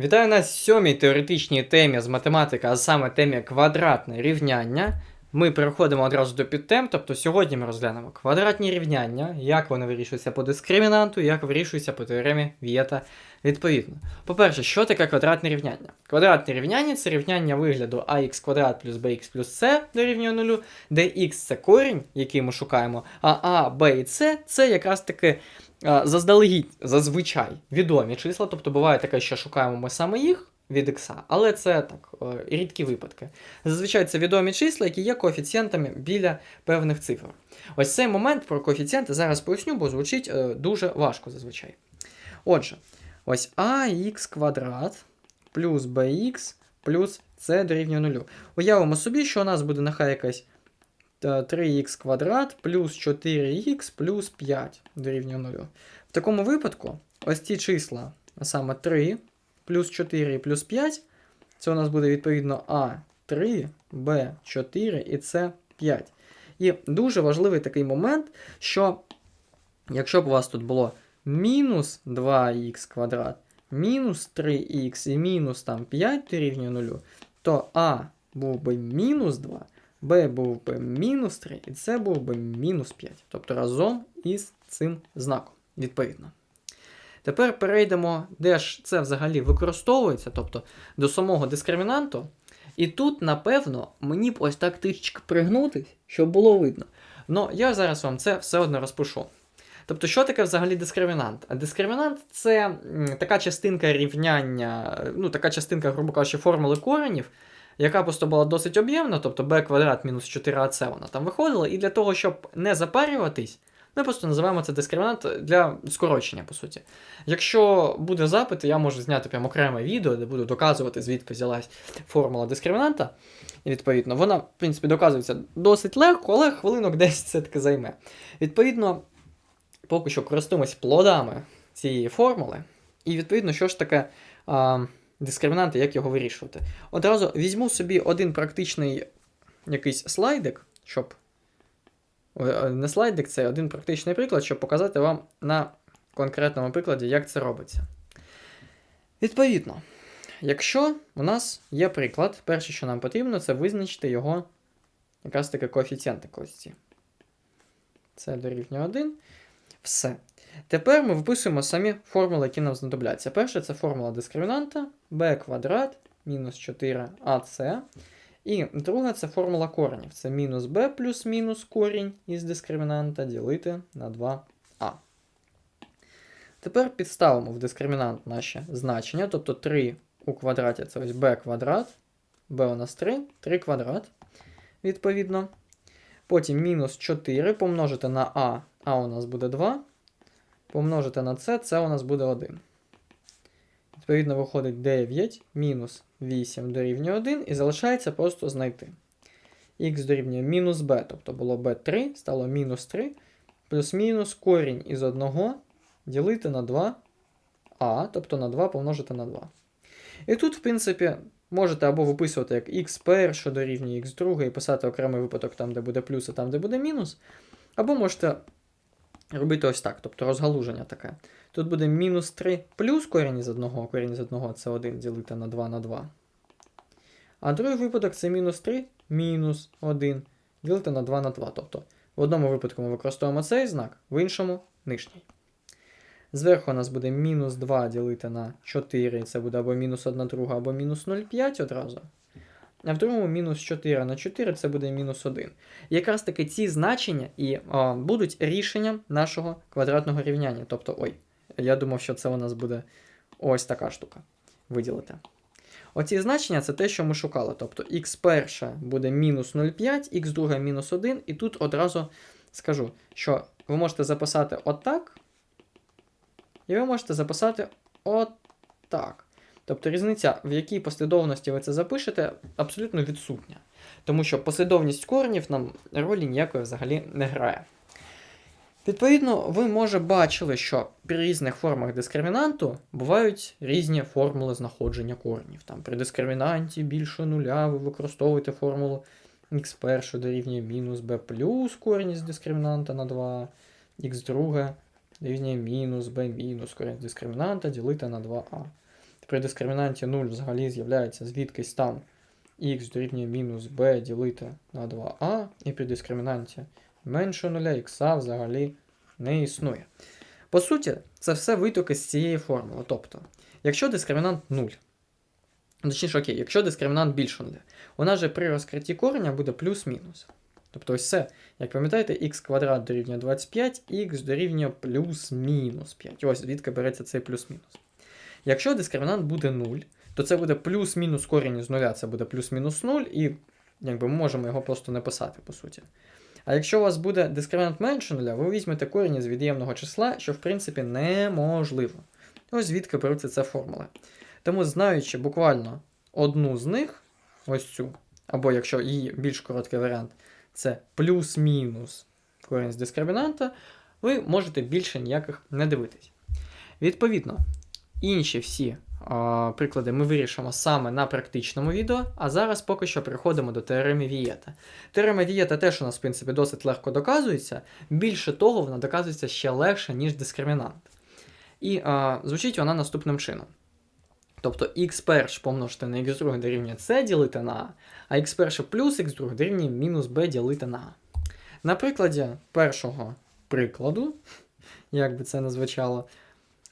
Вітаю на сьомій теоретичній темі з математики, а саме темі квадратне рівняння. Ми переходимо одразу до підтем, тобто сьогодні ми розглянемо квадратні рівняння, як вони вирішуються по дискримінанту, як вирішуються по теоремі Вієта відповідно. По-перше, що таке квадратне рівняння? Квадратне рівняння це рівняння вигляду ax квадрат плюс bx плюс c дорівнює нулю, де x це корінь, який ми шукаємо, а a, b і c це якраз таки заздалегідь зазвичай відомі числа, тобто буває таке, що шукаємо ми саме їх від x, але це так, е, рідкі випадки. Зазвичай це відомі числа, які є коефіцієнтами біля певних цифр. Ось цей момент про коефіцієнти зараз поясню, бо звучить е, дуже важко зазвичай. Отже, ось ax квадрат плюс bx плюс c дорівнює 0. Уявимо собі, що у нас буде нехай якась е, 3х квадрат плюс 4х плюс 5 дорівнює 0. В такому випадку, ось ці числа, а саме 3 плюс 4 і плюс 5, це у нас буде відповідно А3, Б4 і С5. І дуже важливий такий момент, що якщо б у вас тут було мінус 2х квадрат, мінус 3х і мінус там 5 дорівнює 0, то А був би мінус 2, Б був би мінус 3, і С був би мінус 5. Тобто разом із цим знаком, відповідно. Тепер перейдемо, де ж це взагалі використовується, тобто до самого дискримінанту. І тут, напевно, мені б ось так трішечки пригнутись, щоб було видно. Ну, я зараз вам це все одно розпишу. Тобто, що таке взагалі дискримінант? Дискримінант це така частинка рівняння, ну, така частинка, грубо кажучи, формули коренів, яка просто була досить об'ємна, тобто b квадрат мінус 4ac вона там виходила, і для того, щоб не запарюватись, ми просто називаємо це дискримінант для скорочення, по суті. Якщо буде запит, я можу зняти прямо окреме відео, де буду доказувати, звідки взялась формула дискримінанта. І відповідно, вона, в принципі, доказується досить легко, але хвилинок 10 все-таки займе. Відповідно, поки що користуємось плодами цієї формули. І відповідно, що ж таке а, дискримінант і як його вирішувати. Одразу візьму собі один практичний якийсь слайдик, щоб. Не слайдик, це один практичний приклад, щоб показати вам на конкретному прикладі, як це робиться. Відповідно, якщо у нас є приклад, перше, що нам потрібно, це визначити його якраз таки коефіцієнти ці. Це дорівнює 1. Все. Тепер ми виписуємо самі формули, які нам знадобляться. Перше це формула дискримінанта b квадрат мінус 4ac. І друга це формула коренів. Це мінус b плюс мінус корінь із дискримінанта ділити на 2а. Тепер підставимо в дискримінант наші значення, тобто 3 у квадраті це ось b квадрат, b у нас 3, 3 квадрат, відповідно. Потім мінус 4 помножити на а, а у нас буде 2. Помножити на c, це у нас буде 1. Відповідно, виходить 9 мінус 8 дорівнює 1 і залишається просто знайти. Х дорівнює мінус b, тобто було b3, стало мінус 3, плюс-мінус корінь із 1 ділити на 2а, тобто на 2 помножити на 2. І тут, в принципі, можете або виписувати як х перше дорівнює х друге і писати окремий випадок там, де буде плюс, а там, де буде мінус. Або можете робити ось так, тобто розгалуження таке. Тут буде мінус 3 плюс корінь із 1, корінь із 1 це 1 ділити на 2 на 2. А другий випадок це мінус 3 мінус 1 ділити на 2 на 2. Тобто в одному випадку ми використовуємо цей знак, в іншому нижній. Зверху у нас буде мінус 2 ділити на 4, це буде або мінус 1 друга, або мінус 0,5 одразу. А в другому мінус 4 на 4 це буде мінус 1. Якраз таки ці значення і о, будуть рішенням нашого квадратного рівняння. Тобто, ой, я думав, що це у нас буде ось така штука. Виділити. Оці значення це те, що ми шукали. Тобто х перше буде мінус 0,5, х друге мінус 1. І тут одразу скажу, що ви можете записати отак. І ви можете записати отак. Тобто різниця, в якій послідовності ви це запишете, абсолютно відсутня. Тому що послідовність коренів нам ролі ніякої взагалі не грає. Відповідно, ви може бачили, що при різних формах дискримінанту бувають різні формули знаходження коренів. Там При дискримінанті більше нуля ви використовуєте формулу х перше дорівнює мінус b плюс корінь з дискримінанта на 2, х друге дорівнює мінус b мінус корінь з дискримінанта ділити на 2а. При дискримінанті 0 взагалі з'являється звідкись там х дорівнює мінус b ділити на 2а, і при дискримінанті менше 0 х взагалі не існує. По суті, це все витоки з цієї формули. Тобто, якщо дискримінант 0, точніше, окей, якщо дискримінант більше 0, у нас же при розкритті кореня буде плюс-мінус. Тобто ось це, як пам'ятаєте, х квадрат дорівнює 25, х дорівнює плюс-мінус 5. Ось звідки береться цей плюс-мінус. Якщо дискримінант буде 0, то це буде плюс-мінус корінь із нуля, це буде плюс-мінус 0, і якби ми можемо його просто не писати, по суті. А якщо у вас буде дискримінант менше нуля, ви візьмете корінь із від'ємного числа, що в принципі неможливо. Ось звідки беруться ця формула. Тому, знаючи буквально одну з них, ось цю, або якщо її більш короткий варіант, це плюс-мінус корінь з дискримінанта, ви можете більше ніяких не дивитись. Відповідно, інші всі а, приклади ми вирішимо саме на практичному відео, а зараз поки що переходимо до теореми Вієта. Теорема Вієта теж у нас, в принципі, досить легко доказується. Більше того, вона доказується ще легше, ніж дискримінант. І а, звучить вона наступним чином. Тобто х перш помножити на х друге дорівнює c ділити на a, а х перше плюс х друге дорівнює мінус b ділити на a. На прикладі першого прикладу, як би це не звучало,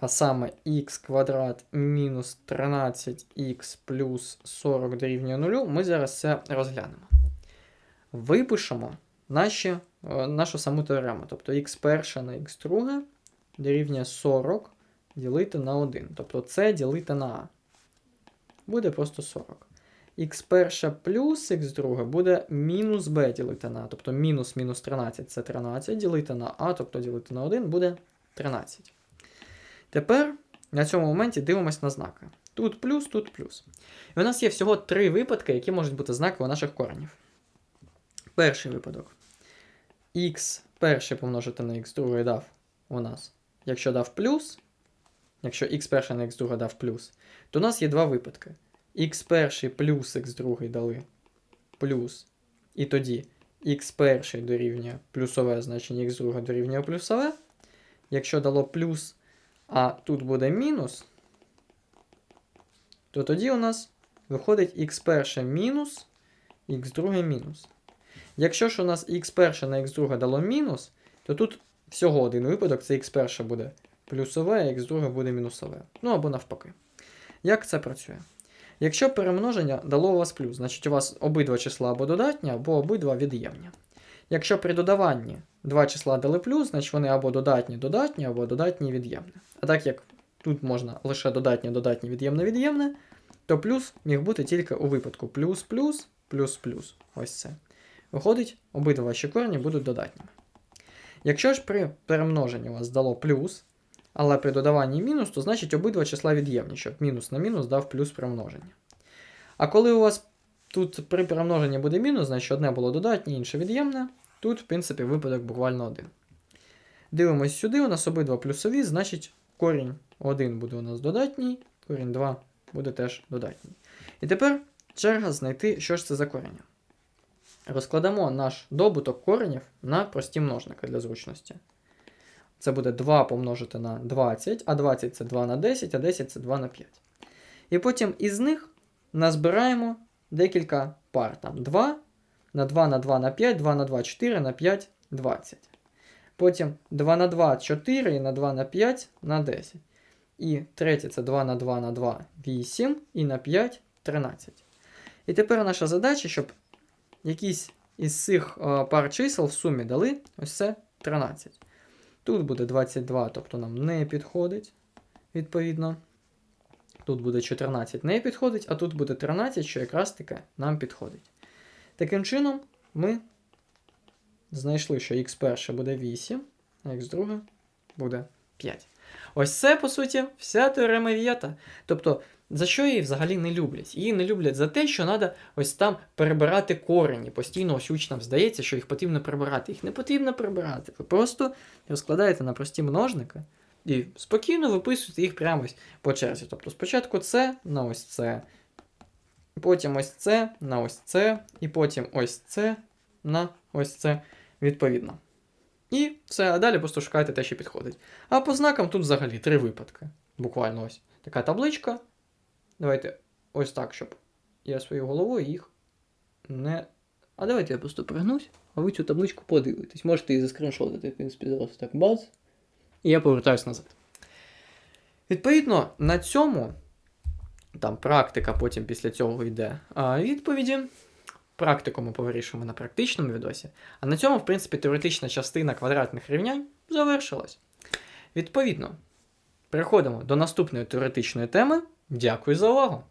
а саме х квадрат мінус 13х плюс 40 дорівнює 0, ми зараз це розглянемо. Випишемо наші, е, нашу саму теорему. Тобто х перше на х друге дорівнює 40 ділити на 1. Тобто це ділити на а. Буде просто 40. х перше плюс х друге буде мінус b ділити на а. Тобто мінус мінус 13 це 13 ділити на а, тобто ділити на 1 буде 13. Тепер на цьому моменті дивимось на знаки. Тут плюс, тут плюс. І у нас є всього три випадки, які можуть бути знаки наших коренів. Перший випадок. х перше помножити на х другий дав у нас. Якщо дав плюс, якщо х перше на х друге дав плюс, то у нас є два випадки. х перший плюс х другий дали плюс. І тоді х перший дорівнює плюсове значення х друге дорівнює плюсове. Якщо дало плюс, а тут буде мінус, то тоді у нас виходить х перше мінус, х друге мінус. Якщо ж у нас х перше на х друге дало мінус, то тут всього один випадок, це х перше буде плюсове, а х друге буде мінусове. Ну або навпаки. Як це працює? Якщо перемноження дало у вас плюс, значить у вас обидва числа або додатні, або обидва від'ємні. Якщо при додаванні два числа дали плюс, значить вони або додатні додатні, або додатні від'ємне. А так як тут можна лише додатнє, додатнє, від'ємне, від'ємне, то плюс міг бути тільки у випадку плюс, плюс, плюс, плюс. Ось це. Виходить, обидва ваші корені будуть додатніми. Якщо ж при перемноженні вас дало плюс, але при додаванні мінус, то значить обидва числа від'ємні, щоб мінус на мінус дав плюс при множенні. А коли у вас тут при перемноженні буде мінус, значить одне було додатнє, інше від'ємне, тут, в принципі, випадок буквально один. Дивимось сюди, у нас обидва плюсові, значить корінь 1 буде у нас додатній, корінь 2 буде теж додатній. І тепер черга знайти, що ж це за корення. Розкладемо наш добуток коренів на прості множники для зручності. Це буде 2 помножити на 20, а 20 це 2 на 10, а 10 це 2 на 5. І потім із них назбираємо декілька пар. Там 2 на 2 на 2 на 5, 2 на 2 4 на 5 20. Потім 2 на 2 4 і на 2 на 5 на 10. І третє це 2 на 2 на 2 8 і на 5 13. І тепер наша задача, щоб якісь із цих е, пар чисел в сумі дали ось це 13. Тут буде 22, тобто нам не підходить, відповідно. Тут буде 14 не підходить, а тут буде 13, що якраз таки нам підходить. Таким чином, ми знайшли, що х перше буде 8, а х друге буде 5. Ось це, по суті, вся теорема Вієта. Тобто, за що її взагалі не люблять? Її не люблять за те, що треба ось там перебирати корені. Постійно ось учням здається, що їх потрібно прибирати. Їх не потрібно прибирати. Ви просто розкладаєте на прості множники і спокійно виписуєте їх прямо ось по черзі. Тобто спочатку це на ось це, потім ось це на ось це, і потім ось це на ось це відповідно. І все, а далі просто шукайте те, що підходить. А по знакам тут взагалі три випадки. Буквально ось така табличка. Давайте ось так, щоб я своєю головою їх не. А давайте я просто пригнусь, а ви цю табличку подивитесь. Можете її заскріншотити, в принципі, зараз так бац. І я повертаюсь назад. Відповідно, на цьому там практика, потім після цього йде а, відповіді. Практику ми повирішуємо на практичному відосі. А на цьому, в принципі, теоретична частина квадратних рівнянь завершилась. Відповідно, переходимо до наступної теоретичної теми. Дякую за увагу!